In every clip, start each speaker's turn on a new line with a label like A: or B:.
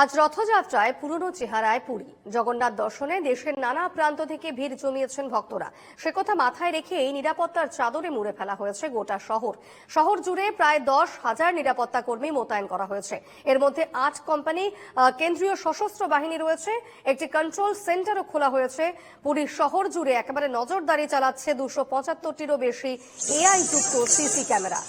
A: আজ রথযাত্রায় পুরনো চেহারায় পুরী। জগন্নাথ দর্শনে দেশের নানা প্রান্ত থেকে ভিড় জমিয়েছেন ভক্তরা। সে কথা মাথায় রেখে এই নিরাপত্তার চাদরে মুড়ে ফেলা হয়েছে গোটা শহর। শহর জুড়ে প্রায় দশ হাজার নিরাপত্তা কর্মী মোতায়েন করা হয়েছে। এর মধ্যে আট কোম্পানি কেন্দ্রীয় সশস্ত্র বাহিনী রয়েছে, একটি কন্ট্রোল সেন্টারও খোলা হয়েছে। পুরীর শহর জুড়ে একেবারে নজরদারি চালাচ্ছে দুশো পঁচাত্তরটিরও বেশি এআই যুক্ত সিসি ক্যামেরা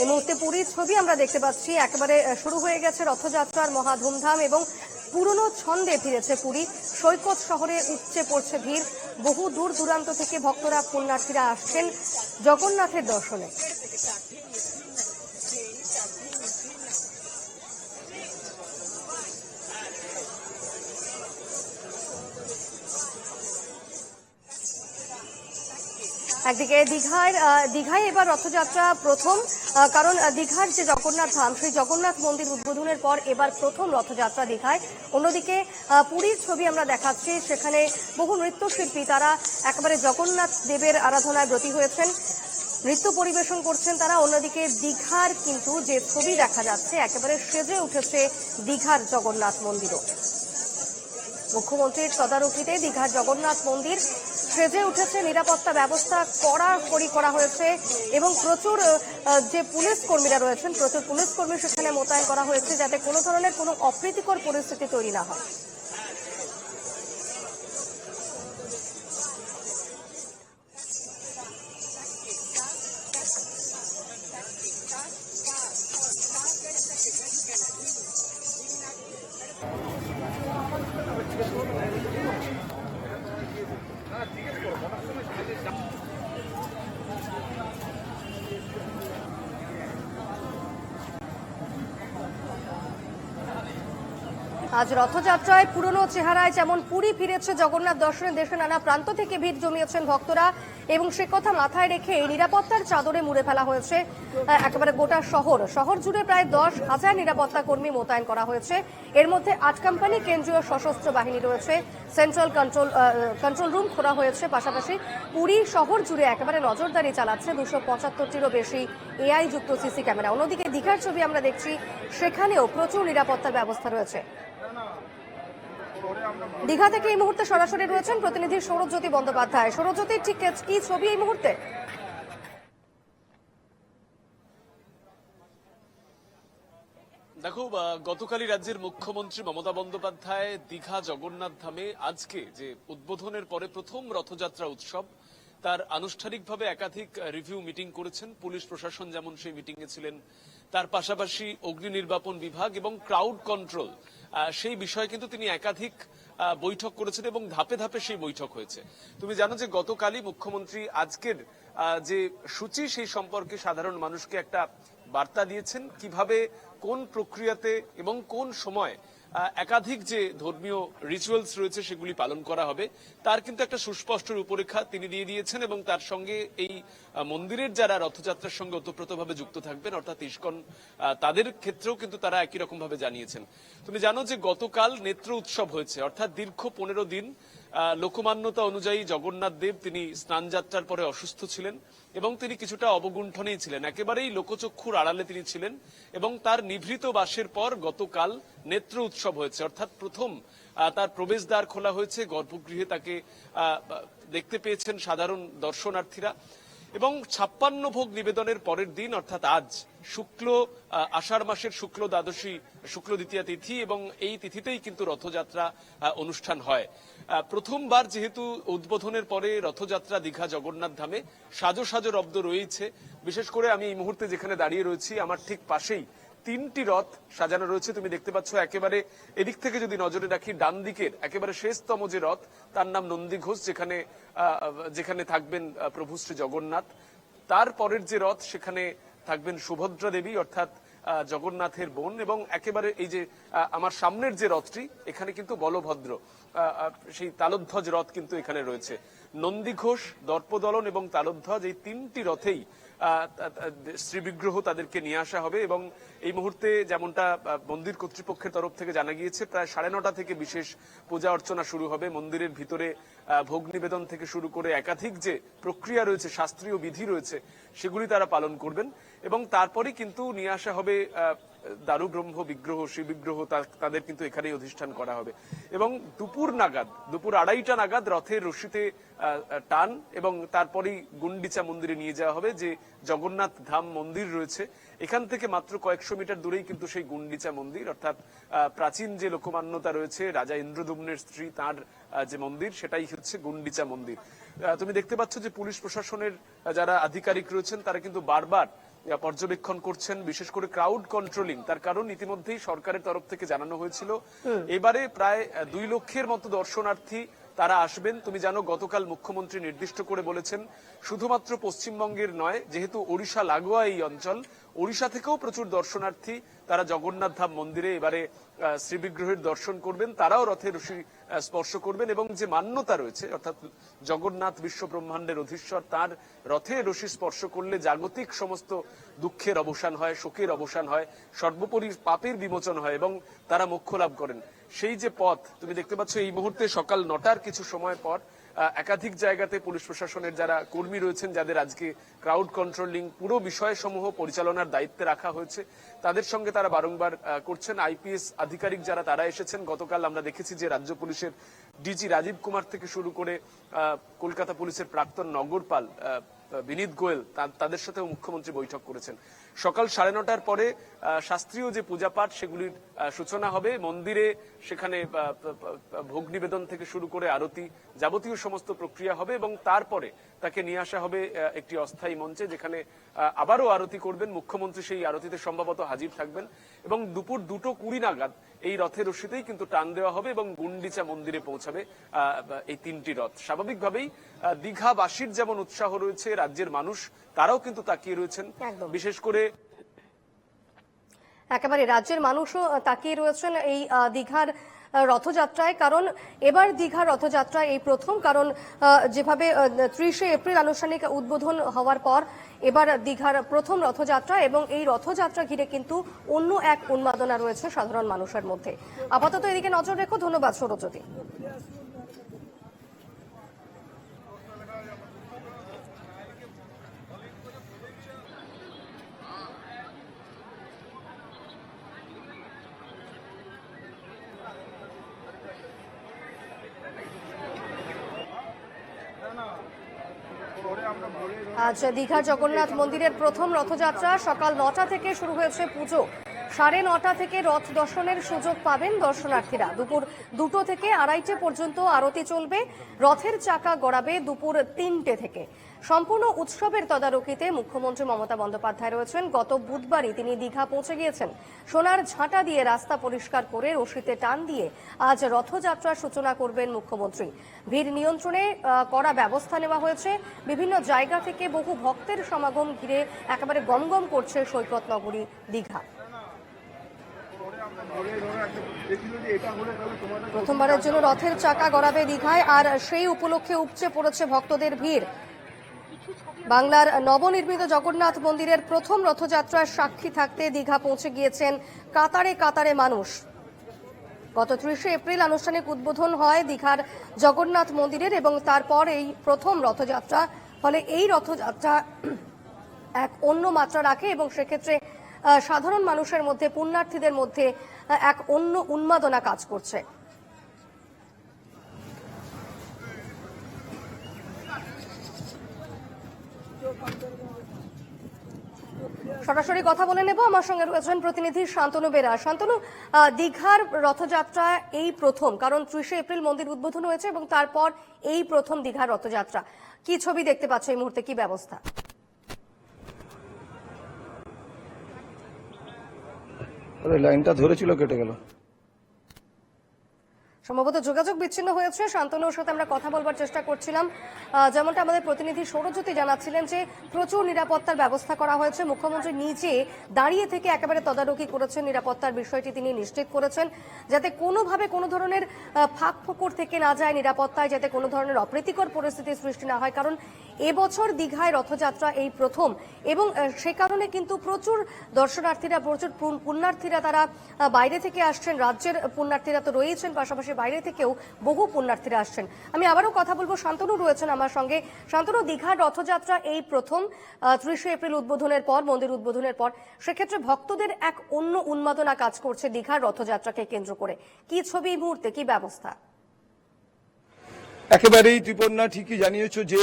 A: এই মুহূর্তে পুরীর ছবি আমরা দেখতে পাচ্ছি। একেবারে শুরু হয়ে গেছে রথযাত্রার মহা ধুমধাম এবং পুরনো ছন্দে ফিরেছে পুরী। সৈকত শহরে উপচে পড়ছে ভিড়। বহু দূর দূরান্ত থেকে ভক্তরা পুণ্যার্থীরা আসছেন জগন্নাথের দর্শনে। একদিকে দীঘার দীঘায় এবার রথযাত্রা প্রথম কারণ দীঘার যে জগন্নাথ ধাম, সেই জগন্নাথ মন্দির উদ্বোধনের পর এবার প্রথম রথযাত্রা দীঘায়। অন্যদিকে পুরীর ছবি আমরা দেখাচ্ছি, সেখানে বহু নৃত্যশিল্পী তারা একেবারে জগন্নাথ দেবের আরাধনায় ব্রতী হয়েছেন, নৃত্য পরিবেশন করছেন তারা। অন্যদিকে, দীঘার কিন্তু যে ছবি দেখা যাচ্ছে, একেবারে সেজে উঠেছে দীঘার জগন্নাথ মন্দিরও। মুখ্যমন্ত্রীর তদারকিতে দীঘার জগন্নাথ মন্দির সেজে উঠেছে নিরাপত্তা ব্যবস্থা কড়াকড়ি করা হয়েছে এবং প্রচুর যে পুলিশ কর্মীরা রয়েছেন, প্রচুর পুলিশ কর্মী সেখানে মোতায়েন করা হয়েছে যাতে কোনো ধরনের কোনো অপ্রীতিকর পরিস্থিতি তৈরি না হয়। আজ রথযাত্রায় পুরনো চেহারায় যেমন পুরী ফিরেছে জগন্নাথ দর্শনে দেশের নানা প্রান্ত থেকে ভিড় জমিয়েছেন ভক্তরা, এবং সে কথা মাথায় রেখে নিরাপত্তার চাদরে মুড়ে ফেলা হয়েছে। একেবারে গোটা শহর শহর জুড়ে প্রায় দশ হাজার নিরাপত্তা কর্মী মোতায়েন করা হয়েছে। এর মধ্যে আট কোম্পানি কেন্দ্রীয় সশস্ত্র বাহিনী রয়েছে। সেন্ট্রাল কন্ট্রোল কন্ট্রোল রুম খোলা হয়েছে। পাশাপাশি পুরী শহর জুড়ে একেবারে নজরদারি চালাচ্ছে দুশো পঁচাত্তরটিরও বেশি এআই যুক্ত সিসি ক্যামেরা। অন্যদিকে দীঘার ছবি আমরা দেখছি, সেখানেও প্রচুর নিরাপত্তার ব্যবস্থা রয়েছে। দীঘা থেকে এই মুহূর্তে সরাসরি রয়েছেন প্রতিনিধি সৌরজ্যোতি বন্দ্যোপাধ্যায়। সৌরজ্যোতি, ঠিক কি ছবি এই মুহূর্তে?
B: দেখো গতকালই রাজ্যের মুখ্যমন্ত্রী মমতা বন্দ্যোপাধ্যায় দীঘা জগন্নাথ ধামে আজকে যে উদ্বোধনের পরে প্রথম রথযাত্রা উৎসব, তার আনুষ্ঠানিকভাবে একাধিক রিভিউ মিটিং করেছেন। পুলিশ প্রশাসন যেমন সেই মিটিং এ ছিলেন তার পাশাপাশি অগ্নি নির্বাপন বিভাগ এবং ক্রাউড কন্ট্রোল সেই বিষয়ে কিন্তু তিনি একাধিক বৈঠক করেছেন এবং ধাপে ধাপে সেই বৈঠক হয়েছে। তুমি জানো যে গতকালই মুখ্যমন্ত্রী আজকের যে সূচি, সেই সম্পর্কে সাধারণ মানুষকে একটা বার্তা দিয়েছেন কীভাবে কোন প্রক্রিয়াতে এবং কোন সময় একাধিক যে ধর্মীয় রিচুয়ালস রয়েছে সেগুলি পালন করা হবে, তার কিন্তু একটা সুস্পষ্ট রূপরেখা তিনি দিয়ে দিয়েছেন এবং তার সঙ্গে এই মন্দিরের যারা রথযাত্রার সঙ্গে ওতপ্রোতভাবে যুক্ত থাকবেন, অর্থাৎ ইস্কন তাদের ক্ষেত্রেও কিন্তু তারা একই রকম ভাবে জানিয়েছেন। তুমি জানো যে গতকাল নেত্র উৎসব হয়েছে, অর্থাৎ দীর্ঘ পনেরো দিন লোকমান্যতা অনুযায়ী জগন্নাথ দেব তিনি স্নান যাত্রার পরে অসুস্থ ছিলেন এবং তিনি কিছুটা অবগুণ্ঠনেই ছিলেন। একেবারেই লোকচক্ষুর আড়ালে তিনি ছিলেন এবং তার নিভৃত বাসের পর গতকাল নেত্র উৎসব হয়েছে। অর্থাৎ প্রথম তার প্রবেশদ্বার খোলা হয়েছে। গর্ভগৃহে তাকে দেখতে পেয়েছেন সাধারণ দর্শনার্থীরা। এবং ছাপ্পান্ন ভোগ নিবেদনের পরের দিন, অর্থাৎ আজ শুক্ল আষাঢ় মাসের শুক্ল দ্বাদশী, শুক্ল দ্বিতীয়া তিথি, এবং এই তিথিতেই কিন্তু রথযাত্রা অনুষ্ঠান হয়। প্রথমবার যেহেতু উদ্বোধনের পরে রথযাত্রা দীঘা জগন্নাথ ধামে সাজো সাজো রব্দ রয়েছে। বিশেষ করে আমি এই মুহূর্তে যেখানে দাঁড়িয়ে রয়েছি, আমার ঠিক পাশেই তিনটি রথ সাজানো রয়েছে। তুমি দেখতে পাচ্ছ একেবারে এদিক থেকে যদি নজরে রাখি, ডান দিকের একেবারে শেষতম যে রথ, তার নাম নন্দী ঘোষ, যেখানে যেখানে থাকবেন প্রভু শ্রী জগন্নাথ। তার পরের যে রথ, সেখানে থাকবেন সুভদ্রা দেবী, অর্থাৎ জগন্নাথের বোন এবং একেবারে এই যে আমার সামনের যে রথটি, এখানে কিন্তু বলভদ্র সেই তালধ্বজ রথ কিন্তু এখানে রয়েছে। নন্দী ঘোষ, দর্পদলন এবং তালধ্বজ, এই তিনটি রথেই শ্রীবিগ্রহ তাদেরকে নিয়ে আসা হবে এবং এই মুহূর্তে যেমনটা মন্দির কর্তৃপক্ষের তরফ থেকে জানা গিয়েছে, প্রায় সাড়ে নটা থেকে বিশেষ পূজা অর্চনা শুরু হবে। মন্দিরের ভিতরে ভোগ নিবেদন থেকে শুরু করে একাধিক যে প্রক্রিয়া রয়েছে, শাস্ত্রীয় বিধি রয়েছে, সেগুলি তারা পালন করবেন এবং তারপরে কিন্তু নিয়ে আসা হবে আহ, দারু ব্রহ্ম বিগ্রহ বিগ্রহ তাদের কিন্তু এখানেই অধিষ্ঠান করা হবে। এবং দুপুর নাগাদ দুপুর আড়াইটা নাগাদ রথের রশিতে টান এবং তারপরেই গুন্ডিচা মন্দিরে নিয়ে যাওয়া হবে যে জগন্নাথ ধাম মন্দির রয়েছে। এখান থেকে মাত্র কয়েকশো মিটার দূরেই কিন্তু সেই গুন্ডিচা মন্দির অর্থাৎ প্রাচীন যে লোকমান্যতা রয়েছে রাজা ইন্দ্রদুম্নের স্ত্রী তার যে মন্দির সেটাই হচ্ছে গুন্ডিচা মন্দির। তুমি দেখতে পাচ্ছ যে পুলিশ প্রশাসনের যারা আধিকারিক রয়েছেন তারা কিন্তু বারবার পর্যবেক্ষণ করছেন বিশেষ করে ক্রাউড কন্ট্রোলিং তার কারণ ইতিমধ্যেই সরকারের তরফ থেকে জানানো হয়েছিল। এবারে প্রায় দুই লক্ষের মতো দর্শনার্থী তারা আসবেন। তুমি জানো গতকাল মুখ্যমন্ত্রী নির্দিষ্ট করে বলেছেন শুধুমাত্র পশ্চিমবঙ্গের নয় যেহেতু ওড়িশা লাগোয়া এই অঞ্চল ওড়িশা থেকেও প্রচুর দর্শনার্থী তারা জগন্নাথ ধাম মন্দিরে এবারে শ্রীবিগ্রহের দর্শন করবেন, তারাও রথের রশি স্পর্শ করবেন এবং যে মান্যতা রয়েছে, অর্থাৎ জগন্নাথ বিশ্ব ব্রহ্মাণ্ডের অধীশ্বর, তার রথে রশি স্পর্শ করলে জাগতিক সমস্ত দুঃখের অবসান হয়, শোকের অবসান হয়, সর্বোপরি পাপের বিমোচন হয় এবং তারা মোক্ষ লাভ করেন। সেই যে পথ, তুমি দেখতে পাচ্ছ, এই মুহূর্তে সকাল নটার কিছু সময় পর একাধিক জায়গাতে পুলিশ প্রশাসনের যারা কর্মী রয়েছেন, যাদের আজকে ক্রাউড কন্ট্রোলিং পুরো বিষয়সমূহ পরিচালনার দায়িত্বে রাখা হয়েছে, তাদের সঙ্গে তারা বারংবার করছেন। আইপিএস আধিকারিক যারা তারা এসেছেন। গতকাল আমরা দেখেছি যে রাজ্য পুলিশের ডিজি রাজীব কুমার থেকে শুরু করে কলকাতা পুলিশের প্রাক্তন নগরপাল বিনীত গোয়েল তাদের সাথেও মুখ্যমন্ত্রী বৈঠক করেছেন। সকাল সাড়ে নটার পরে শাস্ত্রীয় যে পূজা পাঠ সেগুলির সূচনা হবে। মন্দিরে সেখানে ভোগ নিবেদন থেকে শুরু করে আরতি যাবতীয় সমস্ত প্রক্রিয়া হবে এবং তারপরে তাকে নিয়ে আসা হবে একটি অস্থায়ী মঞ্চে যেখানে আবারও আরতি করবেন। মুখ্যমন্ত্রী সেই আরতিতে সম্ভবত হাজির থাকবেন এবং দুপুর দুটো কুড়ি নাগাদ এই রথের রশিতেই কিন্তু টান দেওয়া হবে এবং গুন্ডিচা মন্দিরে পৌঁছাবে এই তিনটি রথ। স্বাভাবিকভাবেই দীঘাবাসীর যেমন উৎসাহ রয়েছে, রাজ্যের মানুষ তারাও কিন্তু তাকিয়ে রয়েছেন। বিশেষ করে
A: একেবারে রাজ্যের মানুষও তাকিয়ে রয়েছেন এই দীঘার রথযাত্রায়। কারণ এবার দীঘার রথযাত্রা এই প্রথম কারণ যেভাবে ত্রিশে এপ্রিল আনুষ্ঠানিক উদ্বোধন হওয়ার পর এবার দীঘার প্রথম রথযাত্রা এবং এই রথযাত্রা ঘিরে কিন্তু অন্য এক উন্মাদনা রয়েছে সাধারণ মানুষের মধ্যে। আপাতত এদিকে নজর রেখো ধন্যবাদ সৌরজ্যোতি আজ দীঘার জগন্নাথ মন্দিরের প্রথম রথযাত্রা সকাল নটা থেকে শুরু হয়েছে পুজো। সাড়ে নটা থেকে রথ দর্শনের সুযোগ পাবেন দর্শনার্থীরা। দুপুর দুটো থেকে আড়াইটে পর্যন্ত আরতি চলবে, রথের চাকা গড়াবে দুপুর তিনটে থেকে। সম্পূর্ণ উৎসবের তদারকিতে মুখ্যমন্ত্রী মমতা বন্দ্যোপাধ্যায় রয়েছেন। গত বুধবারই তিনি দীঘা পৌঁছে গিয়েছেন। সোনার ঝাঁটা দিয়ে রাস্তা পরিষ্কার করে রশিতে টান দিয়ে আজ রথযাত্রার সূচনা করবেন মুখ্যমন্ত্রী। ভিড় নিয়ন্ত্রণে কড়া ব্যবস্থা নেওয়া হয়েছে। বিভিন্ন জায়গা থেকে বহু ভক্তের সমাগম ঘিরে একেবারে গমগম করছে সৈকত নগরী দীঘা। প্রথমবারের জন্য রথের চাকা গড়াবে দীঘায়, আর সেই উপলক্ষে উপচে পড়েছে ভক্তদের ভিড়। বাংলার নবনির্মিত জগন্নাথ মন্দিরের প্রথম রথযাত্রার সাক্ষী থাকতে দীঘা পৌঁছে গিয়েছেন কাতারে কাতারে মানুষ। গত ত্রিশে এপ্রিল আনুষ্ঠানিক উদ্বোধন হয় দীঘার জগন্নাথ মন্দিরের এবং তারপর এই প্রথম রথযাত্রা। ফলে এই রথযাত্রা এক অন্য মাত্রা রাখে এবং সেক্ষেত্রে সাধারণ মানুষের মধ্যে, পুণ্যার্থীদের মধ্যে এক অন্য উন্মাদনা কাজ করছে। সরাসরি কথা বলে নেব। আমার সঙ্গে রয়েছেন প্রতিনিধি শান্তনু বেরা। শান্তনু দীঘার রথযাত্রা এই প্রথম, কারণ ত্রিশে এপ্রিল মন্দির উদ্বোধন হয়েছে এবং তারপর এই প্রথম দীঘার রথযাত্রা। কি ছবি দেখতে পাচ্ছ এই মুহূর্তে? কি ব্যবস্থা?
C: লাইনটা ধরেছিল কেটে গেল।
A: সম্ভবত যোগাযোগ বিচ্ছিন্ন হয়েছে। শান্তনুর সাথে আমরা কথা বলবার চেষ্টা করছিলাম। যেমনটা আমাদের প্রতিনিধি সৌরজ্যোতি জানাচ্ছিলেন যে প্রচুর নিরাপত্তার ব্যবস্থা করা হয়েছে। মুখ্যমন্ত্রী নিজে দাঁড়িয়ে থেকে একেবারে তদারকি করেছেন। নিরাপত্তার বিষয়টি তিনি নিশ্চিত করেছেন যাতে কোনোভাবে কোনো ধরনের ফাঁক ফোকর থেকে না যায় নিরাপত্তায়, যাতে কোনো ধরনের অপ্রীতিকর পরিস্থিতির সৃষ্টি না হয়। কারণ এবছর দীঘায় রথযাত্রা এই প্রথম এবং সে কারণে কিন্তু প্রচুর দর্শনার্থীরা, প্রচুর পুণ্যার্থীরা তারা বাইরে থেকে আসছেন। রাজ্যের পুণ্যার্থীরা তো রয়েছেন, পাশাপাশি বাইরে থেকেও বহু পুণ্যার্থীরা আসছেন। আমি আবারও কথা বলব, শান্তনু রয়েছেন আমার সঙ্গে। শান্তনু, দীঘার রথযাত্রা এই প্রথম ত্রিশে এপ্রিল উদ্বোধনের পর, মন্দির উদ্বোধনের পর, সেক্ষেত্রে ভক্তদের এক অন্য উন্মাদনা কাজ করছে দীঘার রথযাত্রাকে কেন্দ্র করে। কি ছবি মুহূর্তে? কি ব্যবস্থা?
C: একেবারেই ত্রিপন্না, ঠিকই জানিয়েছ যে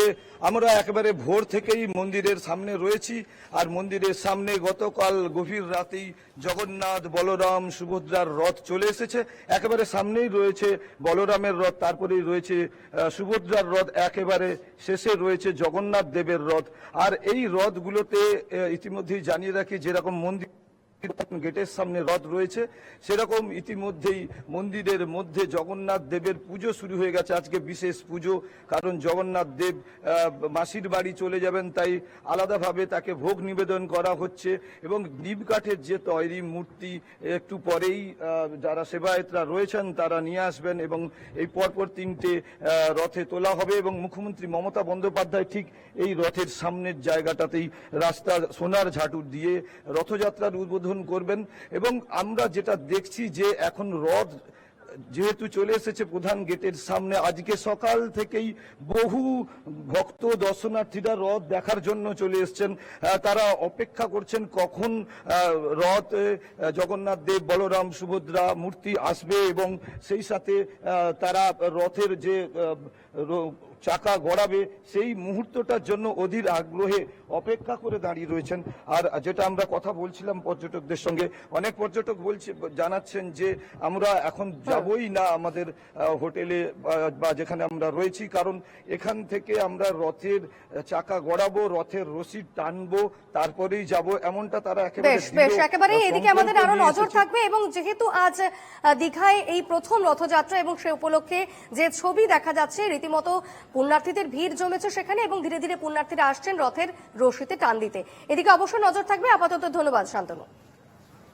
C: আমরা একেবারে ভোর থেকেই মন্দিরের সামনে রয়েছি। আর মন্দিরের সামনে গতকাল গভীর রাতেই জগন্নাথ, বলরাম, সুভদ্রার রথ চলে এসেছে। একেবারে সামনেই রয়েছে বলরামের রথ, তারপরেই রয়েছে সুভদ্রার রথ, একেবারে শেষে রয়েছে জগন্নাথ দেবের রথ। আর এই রথগুলোতে ইতিমধ্যেই জানিয়ে রাখি, যেরকম মন্দির গেটের সামনে রথ রয়েছে। সেরকম ইতিমধ্যেই মন্দিরের মধ্যে জগন্নাথ দেবের পুজো শুরু হয়ে গেছে। আজকে বিশেষ পুজো, কারণ জগন্নাথ দেব মাসির বাড়ি চলে যাবেন, তাই আলাদাভাবে তাকে ভোগ নিবেদন করা হচ্ছে। এবং কাঠের যে তৈরি মূর্তি, একটু পরেই যারা সেবায়তরা রয়েছেন, তারা নিয়ে আসবেন এবং এই পরপর তিনটে রথে তোলা হবে এবং মুখ্যমন্ত্রী মমতা বন্দ্যোপাধ্যায় ঠিক এই রথের সামনের জায়গাটাতেই রাস্তা সোনার ঝাঁটু দিয়ে রথযাত্রার উদ্বোধন করবেন এবং আমরা যেটা দেখছি যে এখন রথ যেহেতু চলে এসেছে প্রধান গেটের সামনে, আজকে সকাল থেকেই বহু ভক্ত দর্শনার্থীরা রথ দেখার জন্য চলে এসেছেন। তারা অপেক্ষা করছেন কখন রথ জগন্নাথ দেব, বলরাম, সুভদ্রা মূর্তি আসবে এবং সেই সাথে তারা রথের যে চাকা গড়াবে সেই মুহূর্তটার জন্য অধীর আগ্রহে অপেক্ষা করে দাঁড়িয়ে রয়েছেন। আর যেটা আমরা কথা বলছিলাম পর্যটকদের সঙ্গে অনেক পর্যটক বলছে জানাচ্ছেন যে আমরা এখন যাবই না আমাদের হোটেলে বা- যেখানে আমরা রয়েছি কারণ এখান থেকে আমরা রথের চাকা গড়াবো রথের রশি টানবো তারপরেই যাব। এমনটা তারা একেবারে
A: বেশ একেবারে এদিকে আমাদের
C: আরও
A: নজর থাকবে এবং যেহেতু আজ দীঘায় এই প্রথম রথযাত্রা এবং সে উপলক্ষে যে ছবি দেখা যাচ্ছে রীতিমতো পুণ্যার্থীদের ভিড় জমেছে সেখানে এবং ধীরে ধীরে পুণ্যার্থীরা আসছেন রথের রশিতে টান দিতে। এদিকে অবশ্য নজর থাকবে। আপাতত ধন্যবাদ, শান্তনু।